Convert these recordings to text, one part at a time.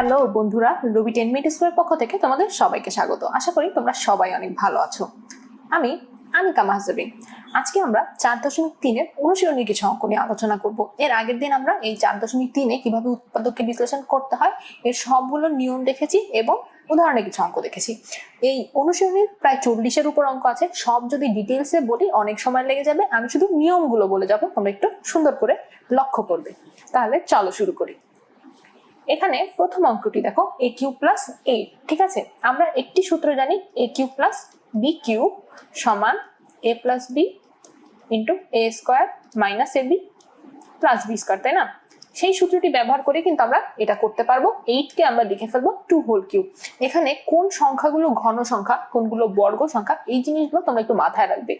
Hello বন্ধুরা, রবি ten minute স্কুলের পক্ষ থেকে তোমাদের সবাইকে স্বাগত। আশা করি তোমরা সবাই অনেক ভালো আছো। আমি আনিকা মাহজাবি আজকে আমরা চার দশমিক তিনের অনুশীলনী কিছু অঙ্ক নিয়ে আলোচনা করব। এর আগের দিন আমরা এই চার দশমিক তিনে কীভাবে উৎপাদককে বিশ্লেষণ করতে হয়, এর সবগুলো নিয়ম দেখেছি এবং উদাহরণে কিছু অঙ্ক দেখেছি। এই অনুশীলনীর প্রায় চল্লিশের উপর অঙ্ক আছে। সব যদি ডিটেলসে বলি, অনেক সময় লেগে যাবে। আমি শুধু নিয়মগুলো বলে যাব। তোমরা একটু সুন্দর করে লক্ষ্য করবে। তাহলে চলো শুরু করি। এখানে প্রথম অঙ্কটি দেখো এ কিউ প্লাস এইট ঠিক আছে? আমরা একটি সূত্র জানি a cube plus b cube সমান a plus b into a square minus a b plus b square তাই না? সেই সূত্রটি ব্যবহার করে কিন্তু আমরা এটা করতে পারব। এইটকে আমরা লিখে ফেলব টু হোল কিউ এখানে কোন সংখ্যাগুলো ঘন সংখ্যা, কোনগুলো বর্গ সংখ্যা, এই জিনিসগুলো তোমরা একটু মাথায় রাখবে।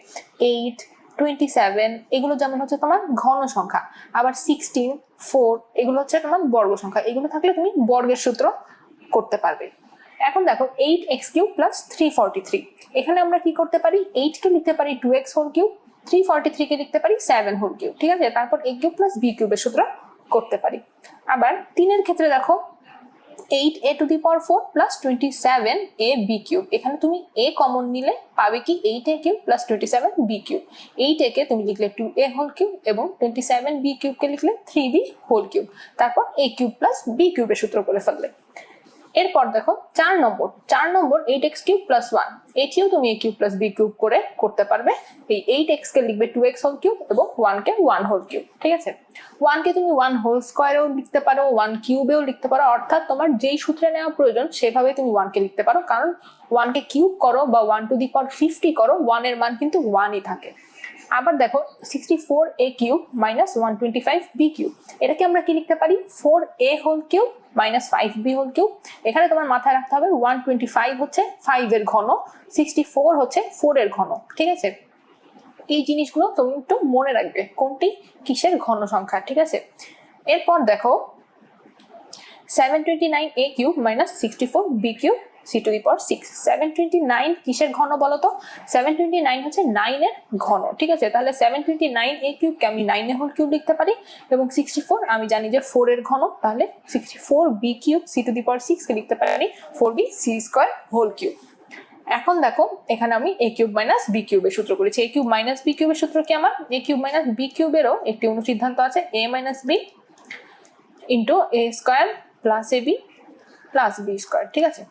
এইট টোয়েন্টি সেভেন এগুলো যেমন হচ্ছে তোমার ঘন সংখ্যা। আবার সিক্সটিন ফোর এগুলো হচ্ছে তোমার বর্গ সংখ্যা। এগুলো থাকলে তুমি বর্গের সূত্র করতে পারবে। এখন দেখো eight x cube plus three forty three এখানে আমরা কি করতে পারি? এইটকে লিখতে পারি two x whole cube three forty থ্রিকে লিখতে পারি সেভেন হোল কিউ ঠিক আছে? তারপর এ কিউ প্লাস বি কিউবের সূত্র করতে পারি। আবার তিনের ক্ষেত্রে দেখো eight a to the power four plus twenty seven a b cube এখানে তুমি এ কমন নিলে পাবে কি eight a cube plus twenty seven b cube eight একে তুমি লিখলে টু এ হোল কিউব এবং টোয়েন্টি সেভেন বি কিউবকে লিখলে থ্রি বি হোল কিউব তারপর এ কিউব প্লাস বি কিউবের সূত্র করে ফেললে। এরপর দেখো চার নম্বর চার নম্বর eight x cube plus one এটিও তুমি a cube plus b cube করে করতে পারবে। এই এইট এক্স কে লিখবে টু এক্স হোল কিউব এবং ওয়ান কে ওয়ান হোল কিউব ঠিক আছে? ওয়ান কে তুমি ওয়ান হোল স্কোয়ারেও লিখতে পারো ওয়ান কিউবেও লিখতে পারো, অর্থাৎ তোমার যেই সূত্রে নেওয়া প্রয়োজন সেভাবে তুমি ওয়ান কে লিখতে পারো, কারণ ওয়ান কে কিউব করো বা one to the power fifty করো ওয়ানের মান কিন্তু ওয়ানই থাকে। আবার দেখো sixty four a cube minus one twenty five b cube এটাকে আমরা কি লিখতে পারি? Four a whole cube minus five b whole cube এখানে তোমার মাথায় রাখতে হবে ওয়ান টোয়েন্টি ফাইভ হচ্ছে ফাইভ এর ঘন সিক্সটি ফোর হচ্ছে ফোর এর ঘন, ঠিক আছে? এই জিনিসগুলো তুমি একটু মনে রাখবে, কোনটি? কিসের ঘন সংখ্যা, ঠিক আছে? এরপর দেখো seven twenty nine a cube minus sixty four b cube c to the power six seven twenty nine কিসের ঘন বলো তো সেভেন টোয়েন্টি নাইন হচ্ছে নাইনের ঘন, ঠিক আছে? তাহলে সেভেন টোয়েন্টি নাইন এ কিউবকে আমি নাইনের হোল কিউব লিখতে পারি এবং সিক্সটি ফোর আমি জানি যে ফোর এর ঘন, তাহলে sixty four b cube c to the power সিক্সকে লিখতে পারি four b c square whole cube এখন দেখো, এখানে আমি এ কিউব মাইনাস বি কিউবের সূত্র করেছি। এ কিউব মাইনাস বি কিউবের সূত্র কি আমার? এ কিউব মাইনাস বি কিউবেরও একটি অনুসিদ্ধান্ত আছে। A minus b into a square plus a b plus b square ঠিক আছে?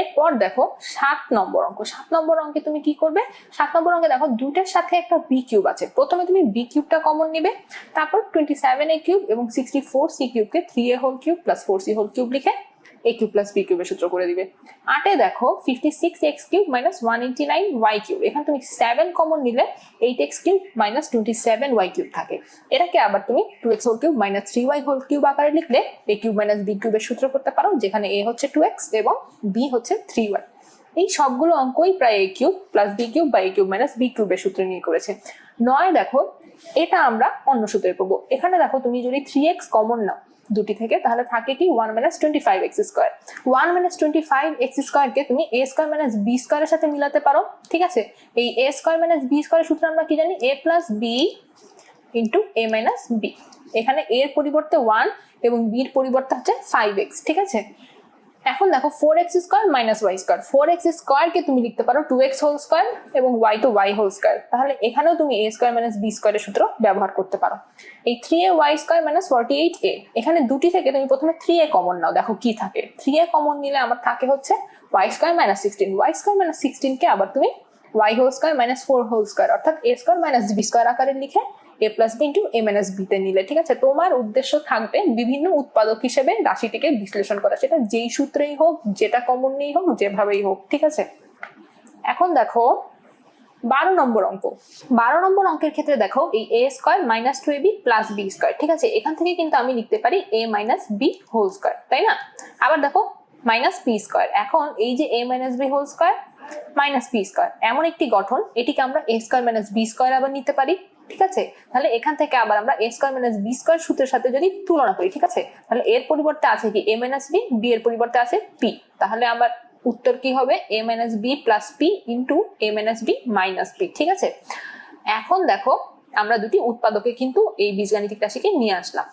এরপর দেখো সাত নম্বর অঙ্ক। সাত নম্বর অঙ্কে তুমি কি করবে? সাত নম্বর অঙ্কে দেখো দুটার সাথে একটা বি কিউব আছে। প্রথমে তুমি বি কিউবটা কমন নিবে, তারপর টোয়েন্টি সেভেন এ কিউব এবং sixty four c কিউবকে three a whole cube plus four c whole cube লিখে এ কিউব প্লাস বি কিউবের সূত্র করে দিবে। আটে দেখো fifty six x cube minus one eighty nine y cube এখানে তুমি সেভেন কমন নিলে eight x cube minus twenty seven y cube থাকে। এটাকে আবার তুমি two x whole cube minus three y whole cube আকারে লিখলে এ কিউব মাইনাস বি কিউবের সূত্র করতে পারো, যেখানে এ হচ্ছে টু এক্স এবং বি হচ্ছে থ্রি ওয়াই এই সবগুলো অঙ্কই প্রায় a cube plus b cube বা এ কিউব মাইনাস বি কিউবের সূত্র নিয়ে করেছে। নয় দেখো, এটা আমরা অন্য সূত্রে করব এখানে দেখো, তুমি যদি থ্রি এক্স কমন নাও দুটি থেকে, তাহলে থাকে কি one minus twenty five x square one minus twenty five x স্কোয়ারকে তুমি এ স্কোয়ার মাইনাস বি স্কোয়ারের সাথে মিলাতে পারো, ঠিক আছে? এই এ স্কোয়ার মাইনাস বি স্কোয়ারের সূত্র আমরা কি জানি? A plus b into a minus b এখানে এর পরিবর্তে ওয়ান এবং বির পরিবর্তে হচ্ছে ফাইভ এক্স ঠিক আছে? এখন দেখো four x square minus y square four x স্কোয়ারকে তুমি লিখতে পারো টু এক্স হোল স্কোয়ার এবং y two y whole square তাহলে এখানেও তুমি এ স্কোয়ার মাইনাস বি স্কোয়ারের সূত্র ব্যবহার করতে পারো। এই three a y square minus forty eight a এখানে দুটি থেকে তুমি প্রথমে থ্রি এ কমন নাও, দেখো কি থাকে। থ্রি এ কমন নিলে আমার থাকে হচ্ছে y square minus sixteen y square minus সিক্সটিনকে আবার তুমি y whole square minus four whole square অর্থাৎ a square minus b square আকারে লিখে a plus b into a minus বিতে নিলে, ঠিক আছে? তোমার উদ্দেশ্য থাকবে বিভিন্ন উৎপাদক হিসেবে রাশিটিকে বিশ্লেষণ করা। সেটা যেই সূত্রেই হোক, যেটা কমন নেই হোক, যেভাবেই হোক, ঠিক আছে? এখন দেখো, বারো নম্বর অঙ্ক। বারো নম্বর অঙ্কের ক্ষেত্রে দেখো, এই a square minus two a b plus b square ঠিক আছে? এখান থেকে কিন্তু আমি লিখতে পারি a minus b whole square তাই না? আবার দেখো মাইনাস পি স্কোয়ার এখন এই যে a minus b whole square minus p square এমন একটি গঠন, এটিকে আমরা a square minus b square আবার নিতে পারি। ঠিক আছে? তাহলে এখান থেকে আবার আমরা a square minus b square সূত্রের সাথে যদি তুলনা করি, ঠিক আছে? তাহলে এর পরিবর্তে আছে কি? এ মাইনাস বি বি এর পরিবর্তে আছে পি তাহলে আমার উত্তর কি হবে? A minus b plus p into a minus b minus p ঠিক আছে? এখন দেখো, আমরা দুটি উৎপাদকে কিন্তু এই বীজগাণিতিক রাশিকে নিয়ে আসলাম।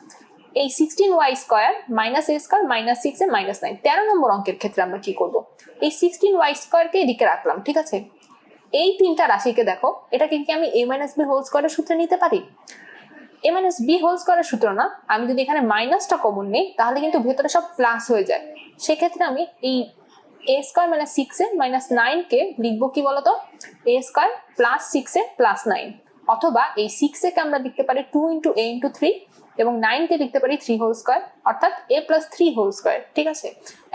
এই sixteen y square minus a square minus six a minus nine তেরো নম্বর অঙ্কের ক্ষেত্রে আমরা কি করব? এই সিক্সটিন ওয়াই স্কোয়ারকে এদিকে রাখলাম, ঠিক আছে? এই তিনটা রাশিকে দেখো এটাকে কি আমি এ মাইনাস বি হোল স্কোয়ারের সূত্রে নিতে পারি? এ মাইনাস বি হোল স্কোয়ারের সূত্র না, আমি যদি এখানে মাইনাসটা কমন নিই, তাহলে কিন্তু ভেতরে সব প্লাস হয়ে যায়। সেক্ষেত্রে আমি এই a square minus six a minus নাইনকে লিখব কি বলতো? A square plus six a plus nine অথবা এই সিক্স একে আমরা লিখতে পারি two into a into three এবং নাইনকে লিখতে পারি থ্রি হোল স্কোয়ার অর্থাৎ a plus three whole square ঠিক আছে?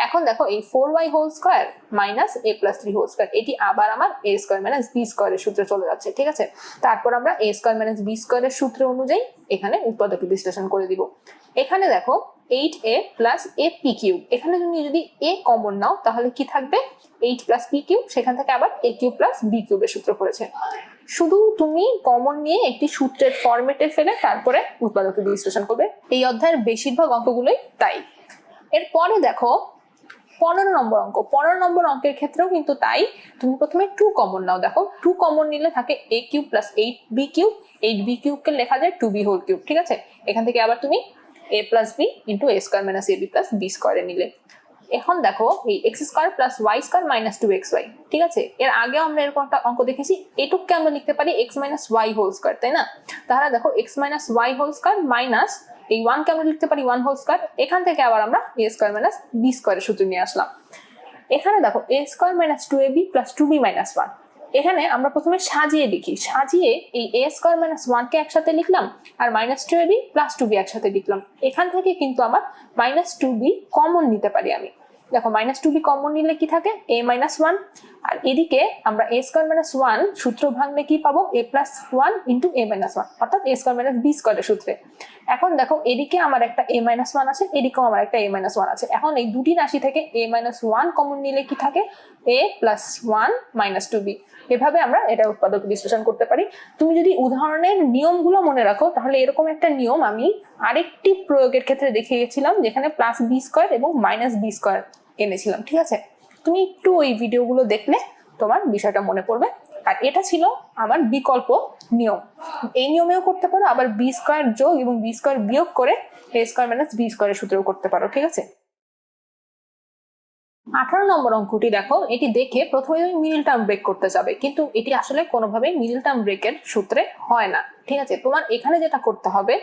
এখন দেখো এই four y whole square minus a plus three whole square এটি আবার আমার এ স্কোয়ার মাইনাস বি স্কোয়ারের সূত্রে চলে যাচ্ছে, ঠিক আছে? তারপর আমরা এ স্কোয়ার মাইনাস বি স্কোয়ারের সূত্র অনুযায়ী এখানে উৎপাদক বিশ্লেষণ করে দিব। এখানে দেখো eight a plus a p cube এখানে তুমি যদি এ কমন নাও, তাহলে কি থাকবে? এইট প্লাস পি কিউ সেখান থেকে আবার এ কিউ প্লাস বি কিউবের সূত্র করেছে শুধু তুমি কমন নিয়ে একটি সূত্রের ফরম্যাটে ফেলে তারপরে উৎপাদকে বিশ্লেষণ করবে। এই অধ্যায়ের বেশিরভাগ অঙ্কগুলোই তাই। এরপরে দেখো, পনেরো নম্বর অঙ্ক। পনেরো নম্বর অঙ্কের ক্ষেত্রেও কিন্তু তাই। তুমি প্রথমে টু কমন নাও। দেখো টু কমন নিলে থাকে a cube plus eight b cube eight b কিউবকে লেখা যায় টু বি হোল কিউব ঠিক আছে? এখান থেকে আবার তুমি a plus b into a square minus a b plus b স্কোয়ারে নিলে। এখন দেখো এই x square plus y square minus two x y ঠিক আছে? এর আগেও আমরা এরকম একটা অঙ্ক দেখেছি, এটুককে আমরা লিখতে পারি x minus y whole square তাই না? তাহলে দেখো x minus y whole square minus এই ওয়ানকে আমরা লিখতে পারি ওয়ান হোল স্কোয়ার এখান থেকে আবার আমরা এ স্কোয়ার মাইনাস বি স্কোয়ারের সূত্র নিয়ে আসলাম। এখানে দেখো a square minus two a b plus two b minus one এখানে আমরা প্রথমে সাজিয়ে লিখি, সাজিয়ে এই এ স্কোয়ার মাইনাস ওয়ানকে একসাথে লিখলাম আর minus two a b plus two b একসাথে লিখলাম, এখান থেকে কিন্তু আমার মাইনাস টু বি কমন নিতে পারি আমি। দেখো মাইনাস টু বি কমন নিলে কি থাকে? এ মাইনাস ওয়ান আর এদিকে আমরা এ স্কোয়ার মাইনাস ওয়ান সূত্র ভাঙলে কি পাবো? A plus one into a minus one অর্থাৎ এ স্কোয়ার মাইনাস বি স্কোয়ারের সূত্রে। এখন দেখো, এদিকে আমার একটা এ মাইনাস ওয়ান আছে, এদিকেও আমার একটা এ মাইনাস ওয়ান আছে। এখন এই দুটি রাশি থেকে এ মাইনাস ওয়ান কমন নিলে কি থাকে? A plus one minus two b এভাবে আমরা এটা উৎপাদক বিশ্লেষণ করতে পারি। তুমি যদি উদাহরণের নিয়মগুলো মনে রাখো, তাহলে এরকম একটা নিয়ম আমি আরেকটি প্রয়োগের ক্ষেত্রে দেখে গেছিলাম যেখানে প্লাস বি স্কোয়ার এবং মাইনাস বি স্কোয়ার এনেছিলাম, ঠিক আছে? তুমি একটু ওই ভিডিওগুলো দেখলে তোমার বিষয়টা মনে পড়বে। আর এটা ছিল আমার বিকল্প নিয়ম। এই নিয়মেও করতে পারো, আবার বি স্কোয়ার যোগ এবং বি স্কোয়ার বিয়োগ করে এ স্কোয়ার মাইনাস বি স্কোয়ারের সূত্রেও করতে পারো, ঠিক আছে? আঠারো নম্বর অঙ্কটি দেখো, এটি দেখে প্রথমে তুমি মিডিল টার্ম ব্রেক করতে যাবে, কিন্তু এটি আসলে কোনোভাবেই মিডিল টার্ম ব্রেকের সূত্রে হয় না, ঠিক আছে? তোমার এখানে যেটা করতে হবে,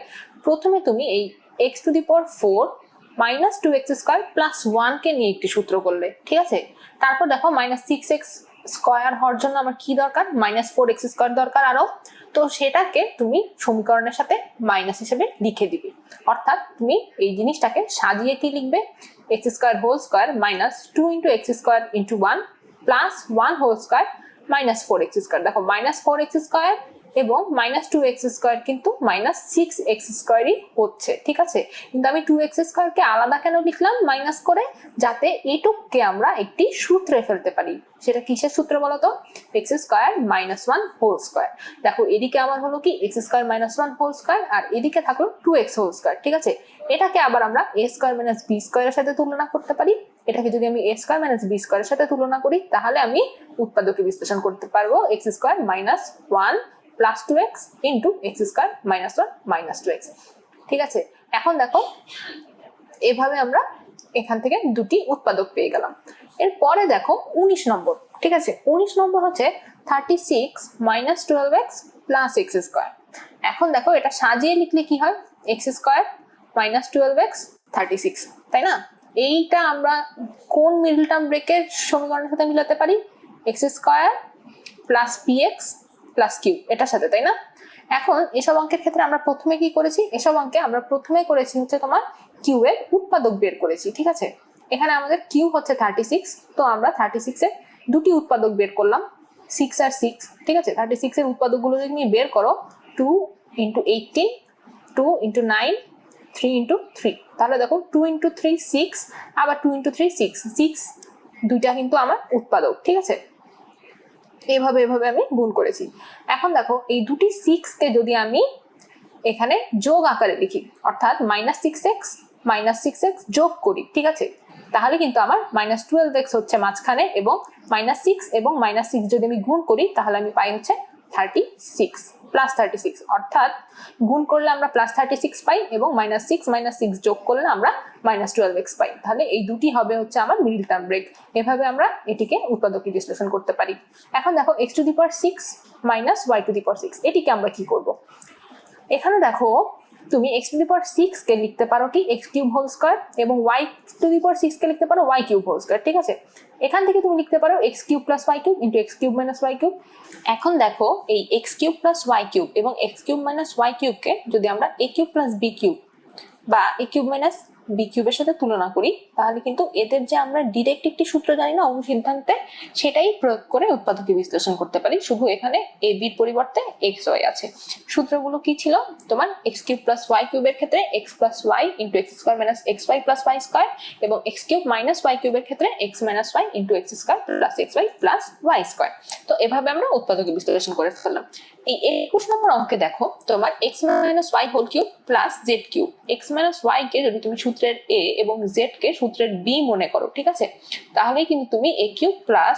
প্রথমে তুমি এই x to the power four minus two x square plus ওয়ানকে নিয়ে একটি সূত্র করলে, ঠিক আছে? তারপর দেখো মাইনাস সিক্স এক্স স্কোয়ার হওয়ার জন্য আমার কি দরকার? মাইনাস ফোর এক্স স্কোয়ার দরকার আরও। তো সেটাকে তুমি সমীকরণের সাথে মাইনাস হিসেবে লিখে দিবে। অর্থাৎ তুমি এই জিনিসটাকে সাজিয়ে কি লিখবে? X square whole square minus two into x square into one plus one whole square minus four x square দেখো মাইনাস ফোর এক্স স্কোয়ার এবং মাইনাস টু এক্স স্কোয়ার কিন্তু মাইনাস সিক্স এক্স স্কোয়ারই হচ্ছে, ঠিক আছে? কিন্তু আমি টু এক্স স্কোয়ারকে আলাদা কেন লিখলাম মাইনাস করে? যাতে এটুককে আমরা একটি সূত্রে ফেলতে পারি। সেটা কিসের সূত্র বলতো? X square minus one whole square দেখো, এদিকে আমার হলো কি? X square minus one whole square আর এদিকে থাকল টু এক্স হোল স্কোয়ার ঠিক আছে? এটাকে আবার আমরা এ স্কোয়ার মাইনাস বি স্কোয়ারের সাথে তুলনা করতে পারি। এটাকে যদি আমি এ স্কোয়ার মাইনাস বি স্কোয়ারের সাথে তুলনা করি, তাহলে আমি উৎপাদকে বিশ্লেষণ করতে পারব। X square minus one plus two x into x square minus one minus two x ঠিক আছে? এখন দেখো, এভাবে আমরা এখান থেকে দুটি উৎপাদক পেয়ে গেলাম। এরপরে দেখো, উনিশ নম্বর। ঠিক আছে? উনিশ নম্বর হচ্ছে thirty six minus twelve x plus x square এখন দেখো, এটা সাজিয়ে লিখলে কি হয়? X square minus twelve x thirty six তাই না? এইটা আমরা কোন মিডল টার্ম ব্রেকের সমীকরণের সাথে মিলাতে পারি? X square plus p x plus q এটার সাথে, তাই না? এখন এসব অঙ্কের ক্ষেত্রে আমরা প্রথমে কি করেছি? এসব অঙ্কে আমরা প্রথমে করেছি হচ্ছে তোমার কিউ এর উৎপাদক বের করেছি, ঠিক আছে? এখানে আমাদের কিউ হচ্ছে থার্টি সিক্স তো আমরা থার্টি সিক্সের দুটি উৎপাদক বের করলাম সিক্স আর সিক্স ঠিক আছে? থার্টি সিক্সের উৎপাদকগুলো যদি তুমি বের করো two into eighteen two into nine three into three তাহলে দেখো টু ইন্টু থ্রি সিক্স আবার two into three six six দুইটা কিন্তু আমার উৎপাদক, ঠিক আছে? এভাবে এভাবে আমি গুণ করেছি। এখন দেখো, এই দুটি সিক্সকে যদি আমি এখানে যোগ আকারে লিখি, অর্থাৎ minus six x minus six x যোগ করি, ঠিক আছে? তাহলে কিন্তু আমার মাইনাস টুয়েলভ এক্স হচ্ছে মাঝখানে এবং মাইনাস সিক্স এবং মাইনাস সিক্স যদি আমি গুণ করি, তাহলে আমি পাই হচ্ছে thirty six plus thirty six অর্থাৎ গুণ করলে আমরা প্লাস থার্টি সিক্স পাই এবং মাইনাস সিক্স মাইনাস সিক্স যোগ করলে আমরা মাইনাস টুয়েলভ এক্স পাই। তাহলে এই দুটি হবে হচ্ছে আমার মিডিল টার্ম ব্রেক এভাবে আমরা এটিকে উৎপাদকে বিশ্লেষণ করতে পারি। এখন দেখো x to the power six minus y to the power six এটিকে আমরা কি করব? এখানে দেখো তুমি x to the power six কে লিখতে পারো কি? এক্স কিউব হোল স্কোয়ার এবং y to the power six কে লিখতে পারো ওয়াই কিউব হোল স্কোয়ার ঠিক আছে? এখান থেকে তুমি লিখতে পারো x cube plus y cube into x cube minus y cube এখন দেখো এই x cube plus y cube এবং এক্স কিউব মাইনাস ওয়াই কিউবকে যদি আমরা a cube plus b cube বা এ কিউব মাইনাস বি কিউবের সাথে তুলনা করি, তাহলে কিন্তু এদের যে আমরা ডিরেক্ট একটি সূত্র জানি না অনুসিদ্ধান্তে সেটাই প্রয়োগ করে উৎপাদকে বিশ্লেষণ করতে পারি। শুধু এখানে এ বির পরিবর্তে এক্স ওয়াই আছে। সূত্রগুলো কি ছিল? তোমার এক্স কিউব প্লাস ওয়াই কিউবের ক্ষেত্রে x plus y into x square minus x y plus y square এবং এক্স কিউব মাইনাস ওয়াই কিউবের ক্ষেত্রে x minus y into x square plus x y plus y square তো এভাবে আমরা উৎপাদকে বিশ্লেষণ করে ফেললাম। এই একুশ নম্বর অঙ্কে দেখো, তোমার x minus y whole cube plus z cube x minus y কে যদি তুমি সূত্রের এ এবং জেড কে সূত্রের বি মনে করো, ঠিক আছে? তাহলেই কিন্তু তুমি এ কিউব প্লাস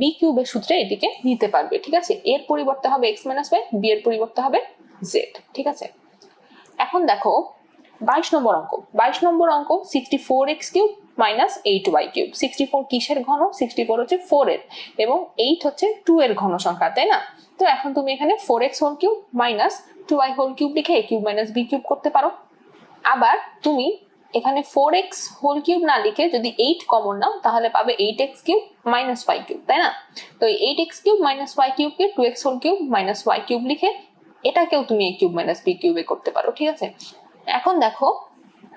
বি কিউবের সূত্রে এটিকে নিতে পারবে, ঠিক আছে? এর পরিবর্তে হবে এক্স মাইনাস ওয়াই বি এর পরিবর্তে হবে জেড ঠিক আছে? এখন দেখো, বাইশ নম্বর অঙ্ক। বাইশ নম্বর অঙ্ক sixty four x cube minus eight y cube sixty four কিসের ঘন? সিক্সটি ফোর হচ্ছে ফোর এর এবং এইট হচ্ছে টু এর ঘন সংখ্যা তাই না? তো এখন তুমি এখানে four x whole cube minus two i whole cube লিখে a cube minus b cube করতে পারো। আবার তুমি এখানে ফোর এক্স হোল কিউব না লিখে যদি এইট কমন নাও, তাহলে পাবে eight x cube minus y cube তাই না? তো eight x cube minus y কিউবকে two x whole cube minus y cube লিখে এটাকেও তুমি এ কিউব মাইনাস বি কিউবে করতে পারো, ঠিক আছে? এখন দেখো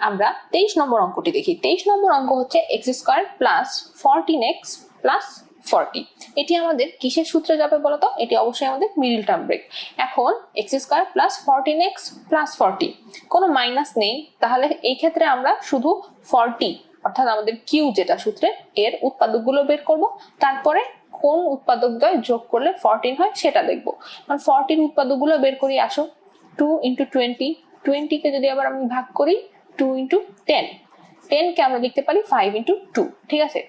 আমরা তেইশ নম্বর অঙ্কটি দেখি। তেইশ নম্বর অঙ্ক হচ্ছে x square plus fourteen x plus forty. এটি আমাদের কিসের সূত্রে যাবে বলতো? এটি অবশ্যই আমাদের মিডিল টার্ম ব্রেক এখন x square plus fourteen x plus forty কোনো মাইনাস নেই, তাহলে এই ক্ষেত্রে আমরা শুধু ফর্টি অর্থাৎ আমাদের কিউ যেটা সূত্রে, এর উৎপাদকগুলো বের করব। তারপরে কোন উৎপাদক দ্বয় যোগ করলে ফরটিন হয় সেটা দেখব। মানে ফরটির উৎপাদকগুলো বের করি, আসো। টু ইন্টু টোয়েন্টি টোয়েন্টিকে যদি আবার আমি ভাগ করি টু ইন্টু টেন টেনকে আমরা লিখতে পারি ফাইভ ইন্টু টু ঠিক আছে?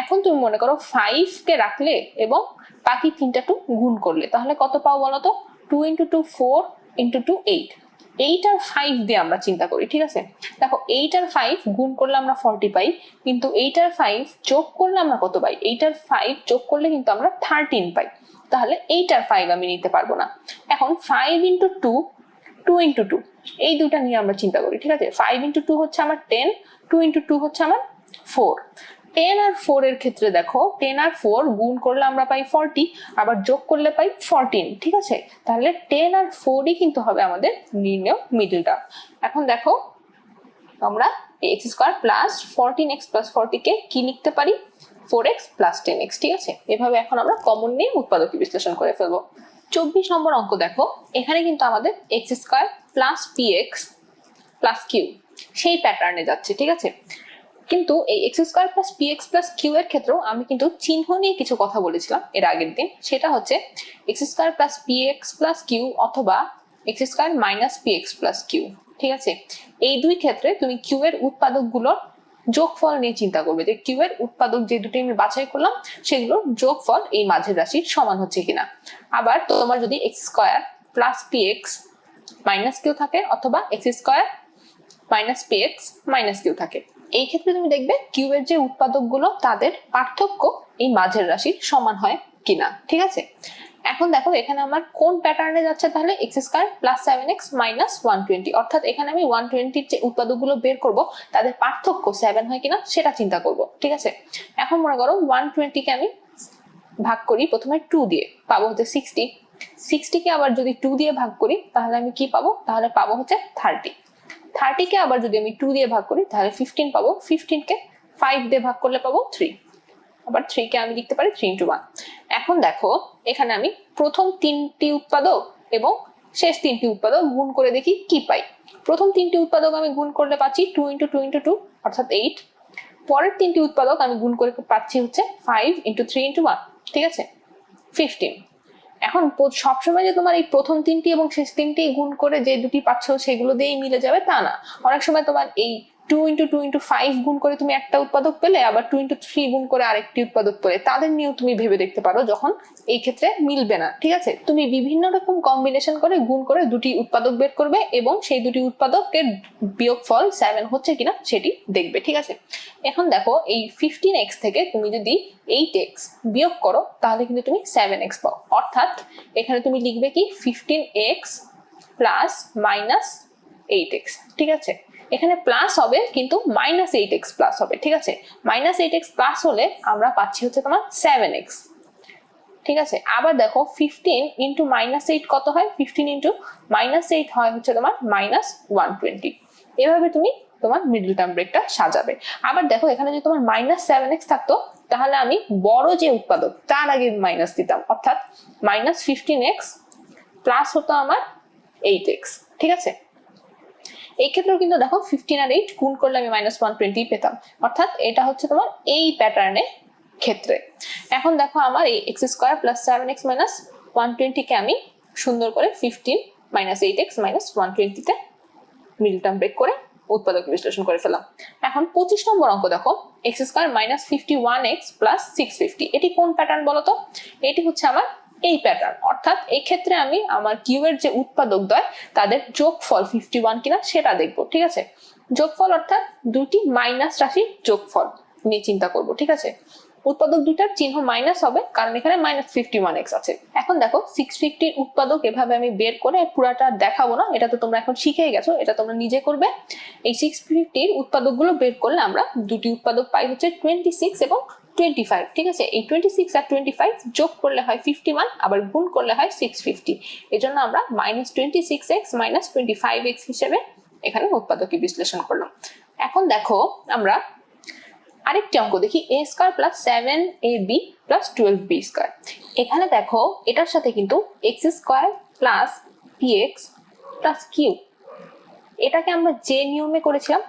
এখন তুমি মনে করো ফাইভ কে রাখলে এবং বাকি তিনটা টু গুণ করলে, তাহলে কত পাও বলো তো? Two into two four into two eight eight আর ফাইভ দিয়ে আমরা চিন্তা করি, ঠিক আছে? দেখো এইট আর ফাইভ গুণ করলে আমরা ফর্টি পাই, কিন্তু এইট আর ফাইভ যোগ করলে আমরা কত পাই? এইট আর ফাইভ যোগ করলে কিন্তু আমরা থার্টিন পাই। তাহলে এইট আর ফাইভ আমি নিতে পারব না। এখন five into two two into two এই দুটা নিয়ে আমরা চিন্তা করি, ঠিক আছে? ফাইভ ইন্টু টু হচ্ছে আমার টেন টু ইন্টু টু হচ্ছে আমার ফোর টেন আর ফোর এর ক্ষেত্রে দেখো টেন আর ফোর গুণ করলে আমরা পাই ফর্টি আবার যোগ করলে পাই ফরটিন ঠিক আছে? তাহলে টেন আর ফোরই কিন্তু হবে আমাদের নির্ণয় মিডল টার্ম এখন দেখো, আমরা x square plus fourteen x plus ফর্টিকে কি লিখতে পারি? Four x plus ten x ঠিক আছে? এভাবে এখন আমরা কমন নিয়ে উৎপাদক বিশ্লেষণ করে ফেলব। চব্বিশ নম্বর অঙ্ক দেখো, এখানে কিন্তু আমাদের x square plus p x plus q সেই প্যাটার্নে যাচ্ছে, ঠিক আছে? কিন্তু এই x square plus p x plus q এর ক্ষেত্রেও আমি কিন্তু চিহ্ন নিয়ে কিছু কথা বলেছিলাম এর আগের দিন। সেটা হচ্ছে x square plus p x plus q অথবা x square minus p x plus q ঠিক আছে? এই দুই ক্ষেত্রে তুমি কিউ এর উৎপাদকগুলোর যোগফল নিয়ে চিন্তা করবে যে কিউ এর উৎপাদক যে দুটি আমি বাছাই করলাম, সেগুলোর যোগফল এই মাঝের রাশির সমান হচ্ছে কিনা। আবার তোমার যদি x square plus p x minus q থাকে অথবা x square minus p x minus q থাকে। এই ক্ষেত্রে তুমি দেখবে কিউ এর যে উৎপাদকগুলো, তাদের পার্থক্য এই মাঝের রাশির সমান হয় কিনা, ঠিক আছে? এখন দেখো, এখানে আমার কোন প্যাটার্নে যাচ্ছে তাহলে? X square plus seven x minus one twenty অর্থাৎ এখানে আমি ওয়ান টোয়েন্টির যে উৎপাদকগুলো বের করব, তাদের পার্থক্য সেভেন হয় কিনা সেটা চিন্তা করব, ঠিক আছে? এখন মনে করো ওয়ান টোয়েন্টিকে আমি ভাগ করি প্রথমে টু দিয়ে, পাবো হচ্ছে সিক্সটি সিক্সটিকে আবার যদি টু দিয়ে ভাগ করি, তাহলে আমি কি পাবো? তাহলে পাবো হচ্ছে থার্টি থার্টিকে আবার যদি আমি টু দিয়ে ভাগ করি, তাহলে ফিফটিন পাবো। ফিফটিনকে ফাইভ দিয়ে ভাগ করলে পাবো থ্রি আবার থ্রি কে আমি লিখতে পারি থ্রি ইন্টু ওয়ান এখন দেখো, এখানে আমি প্রথম তিনটি উৎপাদক এবং শেষ তিনটি উৎপাদক গুণ করে দেখি কি পাই। প্রথম তিনটি উৎপাদক আমি গুণ করলে পাচ্ছি two into two into two অর্থাৎ এইট পরের তিনটি উৎপাদক আমি গুণ করে পাচ্ছি হচ্ছে five into three into one ঠিক আছে? ফিফটিন এখন সবসময় যে তোমার এই প্রথম তিনটি এবং শেষ তিনটি গুণ করে যে দুটি পাচ্ছ সেগুলো দিয়েই মিলে যাবে তা না। অনেক সময় তোমার এই two into two into five গুণ করে তুমি একটা উৎপাদক পেলে, আবার টু ইন্টু থ্রি গুণ করে আরেকটি উৎপাদক পেলে। তাদের নিয়েও তুমি ভেবে দেখতে পারো যখন এই ক্ষেত্রে মিলবে না, ঠিক আছে? তুমি বিভিন্ন রকম কম্বিনেশন করে গুণ করে দুটি উৎপাদক বের করবে এবং সেই দুটি উৎপাদকের বিয়োগফল সেভেন হচ্ছে কিনা সেটি দেখবে, ঠিক আছে? এখন দেখো এই ফিফটিন এক্স থেকে তুমি যদি এইট এক্স বিয়োগ করো, তাহলে কিন্তু তুমি সেভেন এক্স পাও। অর্থাৎ এখানে তুমি লিখবে কি? Fifteen x plus minus eight x ঠিক আছে? এখানে প্লাস হবে, কিন্তু মাইনাস এইট এক্স প্লাস হবে, ঠিক আছে? মাইনাস এইট এক্স প্লাস হলে আমরা পাচ্ছি হচ্ছে তোমার সেভেন এক্স ঠিক আছে? আবার দেখো ফিফটিন ইন্টু মাইনাস এইট কত হয়? ফিফটিন ইন্টু মাইনাস এইট হয় হচ্ছে তোমার মাইনাস ওয়ান টোয়েন্টি এভাবে তুমি তোমার মিডল টার্ম ব্রেকটা সাজাবে। আবার দেখো এখানে যদি তোমার মাইনাস সেভেন এক্স থাকতো, তাহলে আমি বড় যে উৎপাদক, তার আগে মাইনাস দিতাম, অর্থাৎ মাইনাস ফিফটিন এক্স প্লাস হতো আমার এইট এক্স ঠিক আছে? এই ক্ষেত্রেও কিন্তু দেখো ফিফটিন আর এইট গুণ করলে আমি মাইনাস ওয়ান টোয়েন্টি পেতাম। অর্থাৎ এটা হচ্ছে তোমার এই প্যাটার্নে ক্ষেত্রে। এখন দেখো আমার এই x square plus seven x minus one টোয়েন্টিকে আমি সুন্দর করে fifteen minus eight x minus one টোয়েন্টিতে মিডল টার্ম ব্রেক করে উৎপাদক বিশ্লেষণ করে ফেলাম এখন পঁচিশ নম্বর অঙ্ক দেখো x square minus fifty one x plus six fifty এটি কোন প্যাটার্ন বলো তো এটি হচ্ছে আমার এই প্যাটার্ন অর্থাৎ এই ক্ষেত্রে আমি আমার কিউবের যে উৎপাদক দ্বয়, তাদের যোগফল ফিফটি ওয়ান কিনা সেটা দেখব, ঠিক আছে? যোগফল অর্থাৎ দুটি মাইনাস রাশির যোগফল নিয়ে চিন্তা করব, ঠিক আছে? উৎপাদক দুইটার চিহ্ন মাইনাস হবে, কারণ এখানে মাইনাস ফিফটি ওয়ান এক্স আছে। এখন দেখো সিক্স ফিফটির উৎপাদক এভাবে আমি বের করে পুরাটা দেখাবো না, এটা তো তোমরা এখন শিখেই গেছো, এটা তোমরা নিজে করবে। এই সিক্স ফিফটির উৎপাদকগুলো বের করলে আমরা দুটি উৎপাদক পাই হচ্ছে টোয়েন্টি সিক্স এবং টোয়েন্টি ফাইভ ঠিক আছে? এই টোয়েন্টি সিক্স আর টোয়েন্টি ফাইভ যোগ করলে হয় ফিফটি ওয়ান আবার গুণ করলে হয় সিক্স ফিফটি এই জন্য আমরা minus twenty six x minus twenty five x হিসেবে এখানে উৎপাদকই বিশ্লেষণ করলাম। এখন দেখো আমরা আরেকটি অঙ্ক দেখি a square plus seven a b plus twelve b square এখানে দেখো, এটার সাথে কিন্তু x square plus p x plus q এটাকে আমরা যে নিয়মে করেছিলাম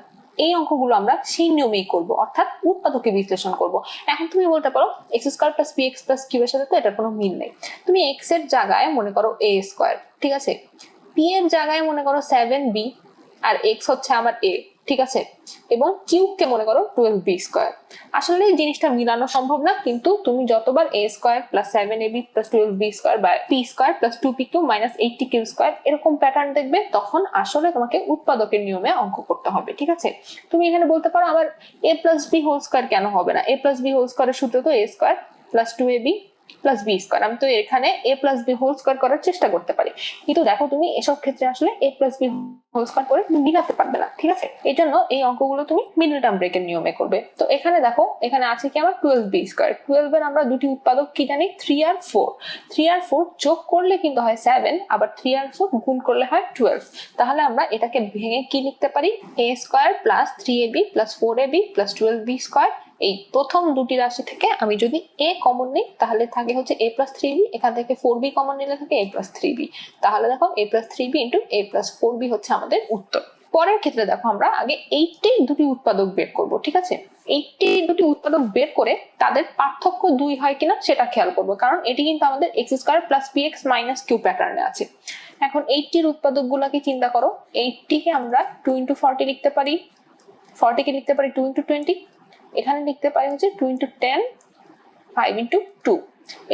এই অঙ্কগুলো আমরা সেই নিয়মেই করব, অর্থাৎ উৎপাদকে বিশ্লেষণ করব। এখন তুমি বলতে পারো x square plus p x plus q এর সাথে তো এটার কোনো মিল নেই। তুমি এক্সের জায়গায় মনে করো এ স্কোয়ার ঠিক আছে? পি এর জায়গায় মনে করো সেভেন বি আর এক্স হচ্ছে আমার এ ঠিক আছে? এবং কিউবকে মনে করো টুয়েলভ বি স্কোয়ার। আসলে এই জিনিসটা মিলানো সম্ভব না, কিন্তু তুমি যতবার a square plus seven a b plus twelve b square বা p square plus two p q minus eighty q square এরকম প্যাটার্ন দেখবে, তখন আসলে তোমাকে উৎপাদকের নিয়মে অঙ্ক করতে হবে, ঠিক আছে? তুমি এখানে বলতে পারো আবার a plus b whole square কেন হবে না? এ প্লাস বি হোল স্কোয়ারের সূত্র তো a square plus two a b plus b square আমি তো এখানে a plus b whole square করার চেষ্টা করতে পারি। কিন্তু দেখো তুমি এসব ক্ষেত্রে আসলে a plus b whole square করে তুমি মিলাতে পারবে না, ঠিক আছে? এই জন্য এই অঙ্কগুলো তুমি মিডল টার্ম ব্রেকের নিয়মে করবে। তো এখানে দেখো, এখানে আছে কি আমার টুয়েলভ বি স্কোয়ার টুয়েলভ এর আমরা দুটি উৎপাদক কি জানি? থ্রি আর ফোর থ্রি আর ফোর যোগ করলে কিন্তু হয় সেভেন আবার থ্রি আর ফোর গুণ করলে হয় টুয়েলভ তাহলে আমরা এটাকে ভেঙে কি লিখতে পারি? A square plus three a b plus four a b plus twelve b square এই প্রথম দুটি রাশি থেকে আমি যদি এ কমন নিই, তাহলে থাকে হচ্ছে এ প্লাস থ্রি বি এখান থেকে ফোর বি কমন নিলে থাকে এ প্লাস থ্রি বি তাহলে দেখো a plus three b into a plus four b হচ্ছে আমাদের উত্তর। পরের ক্ষেত্রে দেখো আমরা আগে এইটটি দুটি উৎপাদক বের করব, ঠিক আছে? এইটটি দুটি উৎপাদক বের করে তাদের পার্থক্য দুই হয় কিনা সেটা খেয়াল করব, কারণ এটি কিন্তু আমাদের x square plus p x minus q প্যাটার্নে আছে। এখন এইটটির উৎপাদক গুলাকে চিন্তা করো এইটটিকে আমরা টু ইন্টু ফর্টি লিখতে পারি ফর্টিকে লিখতে পারি টু ইন্টু টোয়েন্টি এখানে লিখতে পারি হচ্ছে two into ten five into two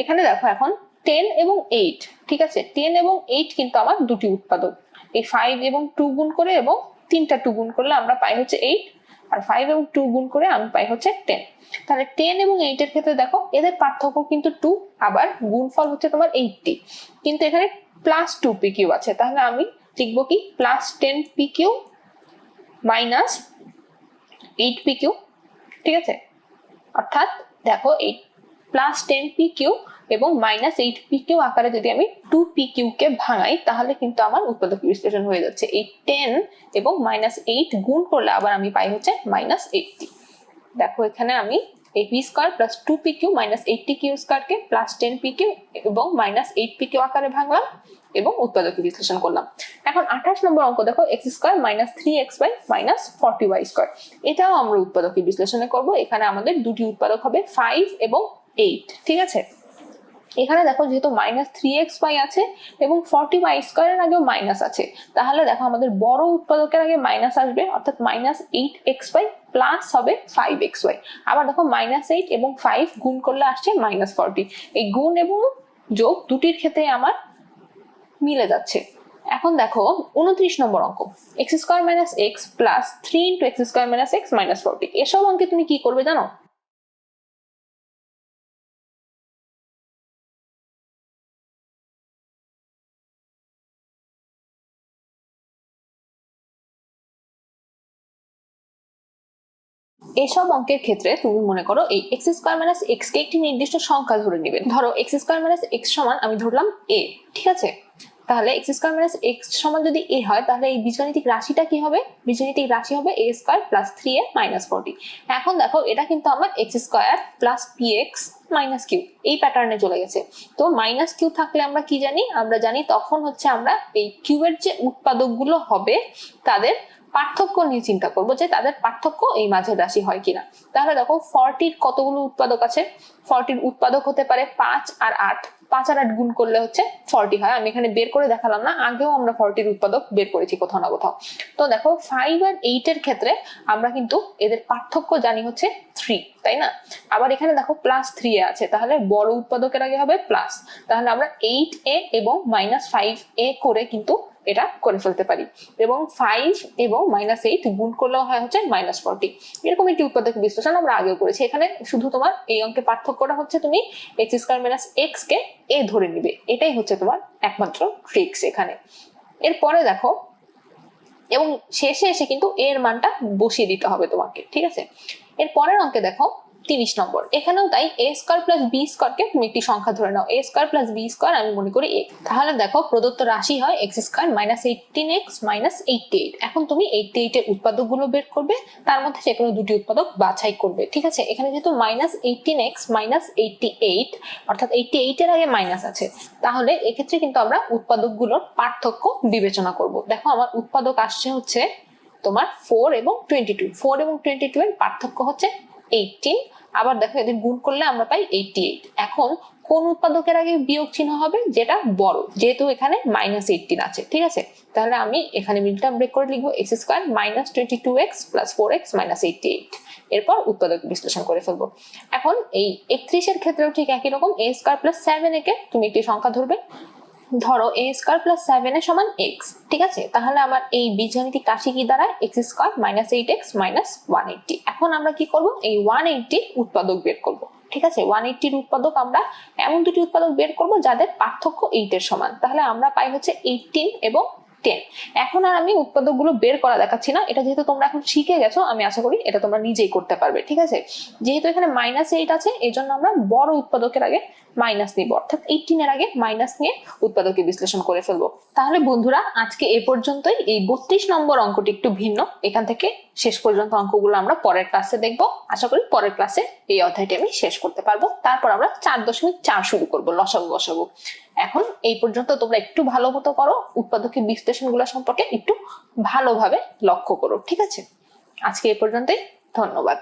এখানে দেখো এখন টেন এবং এইট ঠিক আছে? টেন এবং এইট কিন্তু আমার দুটি উৎপাদক। এই ফাইভ এবং টু গুণ করে এবং তিনটা টু গুণ করলে আমরা পাই হচ্ছে এইট আর ফাইভ এবং টু গুণ করে আমি পাই হচ্ছে টেন তাহলে টেন এবং এইট এর ক্ষেত্রে দেখো, এদের পার্থক্য কিন্তু টু আবার গুণফল হচ্ছে তোমার এইটটি কিন্তু এখানে প্লাস টু পি কিউ আছে। তাহলে আমি লিখব কি? Plus ten P Q minus eight P Q ঠিক আছে? অর্থাৎ দেখো এই প্লাস টেন পি কিউ এবং মাইনাস এইট পি কিউ আকারে যদি আমি টু পি কিউ কে ভাঙাই, তাহলে কিন্তু আমার উৎপাদক বিশ্লেষণ হয়ে যাচ্ছে। এই টেন এবং মাইনাস এইট গুণ করলে আবার আমি পাই হচ্ছে মাইনাস এইটটি দেখো এখানে আমি এই p square plus two p q minus eighty q স্কোয়ারকে প্লাস টেন পি কিউ এবং মাইনাস এইট পি কিউ আকারে ভাঙলাম। এবং উৎপাদকে বিশ্লেষণ করলাম। এখন আঠাশ নম্বর অঙ্ক দেখো x square minus three x y minus forty y square এটাও আমরা উৎপাদকে বিশ্লেষণে করব। এখানে আমাদের দুটি উৎপাদক হবে ফাইভ এবং এইট ঠিক আছে? এখানে দেখো যেহেতু মাইনাস থ্রি এক্স ওয়াই আছে এবং ফর্টি ওয়াই স্কোয়ারের আগেও মাইনাস আছে। তাহলে দেখো আমাদের বড় উৎপাদকের আগে মাইনাস আসবে, অর্থাৎ minus eight x y plus হবে ফাইভ এক্স ওয়াই আবার দেখো মাইনাস এইট এবং ফাইভ গুণ করলে আসছে মাইনাস ফর্টি এই গুণ এবং যোগ দুটির ক্ষেত্রে আমার মিলে যাচ্ছে। এখন দেখো, উনত্রিশ নম্বর অঙ্ক। X square minus x plus three into x square minus x minus forty এসব অঙ্কে তুমি কি করবে জানো? এসব অঙ্কের ক্ষেত্রে তুমি মনে করো এই এক্স স্কোয়ার মাইনাস এক্স কে একটি নির্দিষ্ট সংখ্যা ধরে নেবে। ধরো এক্স স্কোয়ার মাইনাস এক্স সমান আমি ধরলাম এ ঠিক আছে? তাহলে এক্স স্কোয়ার মাইনাস এক্স সমান যদি এ হয়, তাহলে এই বীজগাণিতিক রাশিটা কি হবে? বীজগাণিতিক রাশি হবে a square plus three a minus forty এখন দেখো, এটা কিন্তু আমার x square plus p x minus q এই প্যাটার্নে চলে গেছে। তো মাইনাস কিউ থাকলে আমরা কি জানি? আমরা জানি তখন হচ্ছে আমরা এই কিউয়ের যে উৎপাদকগুলো হবে, তাদের পার্থক্য নিয়ে চিন্তা করব যে তাদের পার্থক্য এই মাঝের রাশি হয় কিনা। তাহলে দেখো ফর্টির কতগুলো উৎপাদক আছে? ফর্টির উৎপাদক হতে পারে পাঁচ আর আট। পাঁচ আর আট গুণ করলে হচ্ছে ফর্টি হয়। আমি এখানে বের করে দেখালাম না, আগেও আমরা ফর্টির উৎপাদক বের করেছি কোথাও না কোথাও। তো দেখো ফাইভ আর এইটের ক্ষেত্রে আমরা কিন্তু এদের পার্থক্য জানি হচ্ছে থ্রি তাই না? আবার এখানে দেখো প্লাস থ্রি এ আছে। তাহলে বড় উৎপাদকের আগে হবে প্লাস তাহলে আমরা এইট এ এবং মাইনাস ফাইভ এ করে কিন্তু এটা করে ফেলতে পারি। এবং ফাইভ এবং মাইনাস এইট গুণ করলেও হয় হচ্ছে মাইনাস ফর্টি এরকম একটি উৎপাদক বিশ্লেষণ আমরা আগেও করেছি। এখানে শুধু তোমার এই অঙ্কে পার্থক্যটা হচ্ছে তুমি এক্স স্কোয়ার মাইনাস এক্স কে এ ধরে নিবে। এটাই হচ্ছে তোমার একমাত্র ট্রিক্স এখানে। এরপরে দেখো, এবং শেষে এসে কিন্তু এর মানটা বসিয়ে দিতে হবে তোমাকে, ঠিক আছে? এর পরের অঙ্কে দেখো তিরিশ নম্বর। এখানেও তাই এ স্কোয়ার প্লাস বি স্কোয়ারকে তুমি একটি সংখ্যা ধরে নাও। A square plus b square আমি মনে করি এ তাহলে দেখো প্রদত্ত রাশি হয় x square minus eighteen x minus eighty eight এখন তুমি এইটটি এইটের উৎপাদকগুলো বের করবে, তার মধ্যে যে কোনো দুটি উৎপাদক বাছাই করবে, ঠিক আছে? এখানে যেহেতু minus eighteen x minus eighty eight অর্থাৎ এইটটি এইটের আগে মাইনাস আছে, তাহলে এক্ষেত্রে কিন্তু আমরা উৎপাদকগুলোর পার্থক্য বিবেচনা করব। দেখো আমার উৎপাদক আসছে হচ্ছে তোমার ফোর এবং টোয়েন্টি টু ফোর এবং টোয়েন্টি টু এর পার্থক্য হচ্ছে এইটিন আবার দেখো এদের গুণ করলে আমরা পাই এইটি এইট এখন কোন উৎপাদকের আগে বিয়োগ চিহ্ন হবে? যেটা বড়, যেহেতু এখানে মাইনাস এইটিন আছে, ঠিক আছে? তাহলে আমি এখানে মিলটা ব্রেক করে লিখব x square minus twenty two x plus four x minus eighty eight এরপর উৎপাদক বিশ্লেষণ করে ফেলব। এখন এই একত্রিশের ক্ষেত্রেও ঠিক একই রকম এ স্কোয়ার প্লাস সেভেন একে তুমি একটি সংখ্যা ধরবে। ধরো এ স্কোয়ার প্লাস সেভেন এর সমান এক্স ঠিক আছে? তাহলে আমার এই বীজগাণিতিক রাশি কি দাঁড়ায়? X square minus eight x minus one eighty এখন আমরা কি করব? এই ওয়ান এইটটির উৎপাদক বের করব, ঠিক আছে? ওয়ান এইটটির উৎপাদক আমরা এমন দুটি উৎপাদক বের করব যাদের পার্থক্য এইটের সমান। তাহলে আমরা পাই হচ্ছে এইটিন এবং টেন এখন আর আমি উৎপাদকগুলো বের করা দেখাচ্ছি না। এটা যেহেতু তোমরা এখন শিখে গেছো, আমি আশা করি এটা তোমরা নিজেই করতে পারবে, ঠিক আছে? যেহেতু এখানে মাইনাস এইট আছে, এই জন্য আমরা বড় উৎপাদকের আগে মাইনাস নিব। অর্থাৎ এইটিন এর আগে মাইনাস নিয়ে উৎপাদকে বিশ্লেষণ করে ফেলব। তাহলে বন্ধুরা, আজকে এ পর্যন্তই। এই বত্রিশ নম্বর অঙ্কটি একটু ভিন্ন। এখান থেকে শেষ পর্যন্ত অঙ্কগুলো আমরা পরের ক্লাসে দেখব। আশা করি পরের ক্লাসে এই অধ্যায়টি আমি শেষ করতে পারব। তারপর আমরা চার দশমিক চার শুরু করব, লসাগু গসাগু এখন এই পর্যন্ত তোমরা একটু ভালো মতো করো, উৎপাদকের বিশ্লেষণগুলো সম্পর্কে একটু ভালোভাবে লক্ষ্য করো, ঠিক আছে? আজকে এই পর্যন্তই, ধন্যবাদ।